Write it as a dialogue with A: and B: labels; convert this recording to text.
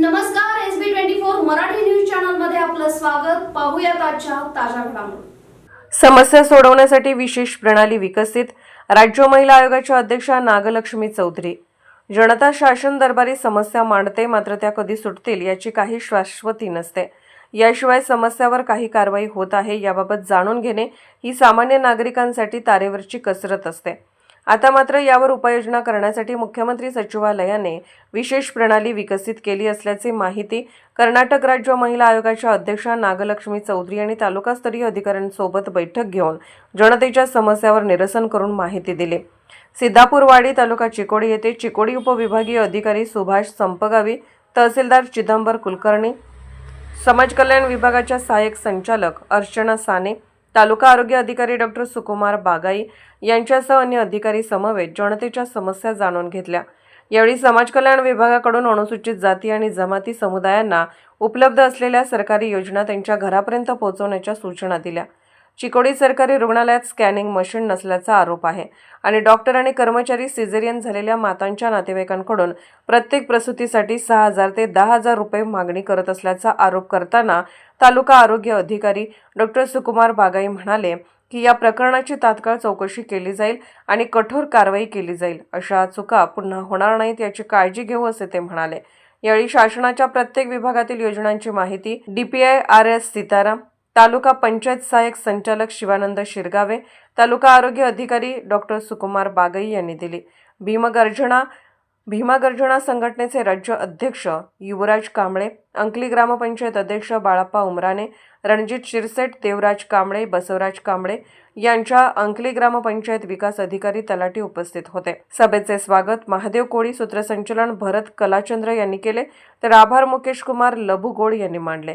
A: नमस्कार S B twenty four Marathi news चॅनलमध्ये आपलं स्वागत. पाहूयात आजच्या ताज्या घडामोडी.
B: समस्या सोडवण्यासाठी विशेष प्रणाली विकसित राज्य महिला आयोगाच्या अध्यक्षा नागलक्ष्मी चौधरी. जनता शासन दरबारी समस्या मांडते मात्र त्या कधी सुटतील याची काही शाश्वती नसते. याशिवाय समस्यावर काही कारवाई होत आहे याबाबत जाणून घेणे ही सामान्य नागरिकांसाठी तारेवरची कसरत असते. आता मात्र यावर उपाययोजना करण्यासाठी मुख्यमंत्री सचिवालयाने विशेष प्रणाली विकसित केली असल्याची माहिती कर्नाटक राज्य महिला आयोगाच्या अध्यक्षा नागलक्ष्मी चौधरी यांनी तालुकास्तरीय अधिकाऱ्यांसोबत बैठक घेऊन जनतेच्या समस्यावर निरसन करून माहिती दिली. सिद्धापूरवाडी तालुका चिकोडी येथे चिकोडी उपविभागीय अधिकारी सुभाष संपगावी तहसीलदार चिदंबर कुलकर्णी समाज कल्याण विभागाच्या सहाय्यक संचालक अर्चना साने तालुका आरोग्य अधिकारी डॉक्टर सुकुमार बागाई यांच्यासह अन्य अधिकारी समवेत जनतेच्या समस्या जाणून घेतल्या. यावेळी समाज कल्याण विभागाकडून अनुसूचित जाती आणि जमाती समुदायांना उपलब्ध असलेल्या सरकारी योजना त्यांच्या घरापर्यंत पोहोचवण्याच्या सूचना दिल्या. चिकोडी सरकारी रुग्णालयात स्कॅनिंग मशीन नसल्याचा आरोप आहे. आणि डॉक्टर आणि कर्मचारी सिझेरियन झालेल्या मातांच्या नातेवाईकांकडून प्रत्येक प्रसूतीसाठी सहा हजार ते दहा हजार रुपये मागणी करत असल्याचा आरोप करताना तालुका आरोग्य अधिकारी डॉक्टर सुकुमार बागाई म्हणाले की या प्रकरणाची तात्काळ चौकशी केली जाईल आणि कठोर कारवाई केली जाईल अशा चुका पुन्हा होणार नाहीत याची काळजी घेऊ असे ते म्हणाले. यावेळी शासनाच्या प्रत्येक विभागातील योजनांची माहिती DPI R S Sitaram taluka panchayat सहाय्यक संचालक शिवानंद शिरगावे तालुका आरोग्य अधिकारी डॉक्टर सुकुमार बागई यांनी दिली. भीमगर्जना भीमागर्जना संघटनेचे राज्य अध्यक्ष युवराज कांबळे अंकली ग्रामपंचायत अध्यक्ष बाळाप्पा उमराने रणजित शिरसेट देवराज कांबळे बसवराज कांबळे यांच्या अंकली ग्रामपंचायत विकास अधिकारी तलाठी उपस्थित होते. सभेचे स्वागत महादेव कोळी सूत्रसंचलन भरत कलाचंद्र यांनी केले तर आभार मुकेश कुमार लबू गोड यांनी मांडले.